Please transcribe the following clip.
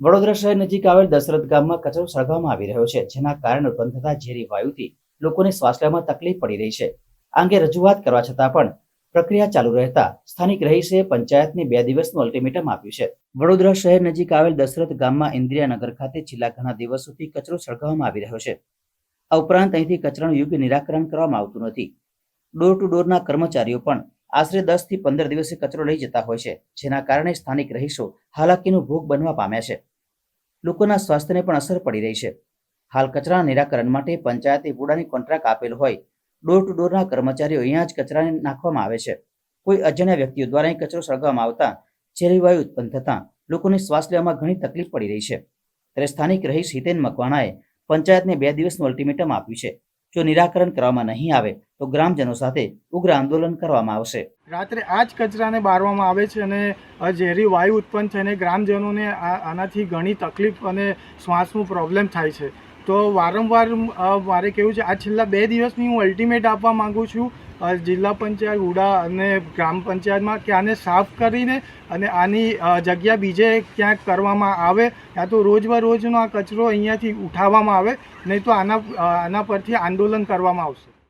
વડોદરા શહેર નજીક આવેલ દશરથ ગામમાં કચરો સળગાવવામાં આવી રહ્યો છે, જેના કારણે ઉત્પન્ન થતા ઝેરી વાયુથી લોકોને શ્વાસ લેવામાં તકલીફ પડી રહી છે. આ અંગે રજૂઆત કરવા છતાં પણ પ્રક્રિયા ચાલુ રહેતા સ્થાનિક રહીશે પંચાયતને બે દિવસનું અલ્ટિમેટમ આપ્યું છે. વડોદરા શહેર નજીક આવેલ દશરથ ગામમાં ઇન્દ્રિયાનગર ખાતે છેલ્લા ઘણા દિવસોથી કચરો સળગાવવામાં આવી રહ્યો છે. આ ઉપરાંત અહીંથી કચરાનું યોગ્ય નિરાકરણ કરવામાં આવતું નથી. ડોર ટુ ડોરના કર્મચારીઓ પણ આશરે દસથી પંદર દિવસે કચરો લઈ જતા હોય છે, જેના કારણે સ્થાનિક રહીશો હાલાકીનો ભોગ બનવા પામ્યા છે. લોકોના સ્વાસ્થ્યને પણ અસર પડી રહી છે. હાલ કચરાના નિરાકરણ માટે પંચાયતે વુડાની કોન્ટ્રાક્ટ આપેલ હોય, ડોર ટુ ડોરના કર્મચારીઓ અહીંયા જ કચરાને નાખવામાં આવે છે. કોઈ અજાણ્યા વ્યક્તિઓ દ્વારા અહીં કચરો સળગવામાં આવતા ઝેરી વાયુ ઉત્પન્ન થતાં લોકોને શ્વાસ લેવામાં ઘણી તકલીફ પડી રહી છે. ત્યારે સ્થાનિક રહીશ હિતેન મકવાણાએ પંચાયતને બે દિવસનું અલ્ટિમેટમ આપ્યું છે. જો નિરાકરણ કરવામાં નહીં આવે, તો ગ્રામજનો સાથે ઉગ્ર આંદોલન કરવામાં આવશે. રાત્રે આ જ કચરાને બારવામાં આવે છે અને ઝેરી વાયુ ઉત્પન્ન થઈને ગ્રામજનોને આનાથી ઘણી તકલીફ અને શ્વાસનું પ્રોબ્લેમ થાય છે. તો વારંવાર મારે કેવું છે, આ છેલ્લા બે દિવસની હું અલ્ટિમેટ આપવા માગું છું જિલ્લા પંચાયત, ઉડા અને ગ્રામ પંચાયતમાં કે આને સાફ કરીને અને આની જગ્યા બીજે ક્યાંક કરવામાં આવે, યા તો રોજબરોજનો આ કચરો અહીંયાથી ઉઠાવવામાં આવે, નહીં તો આના આના પરથી આંદોલન કરવામાં આવશે.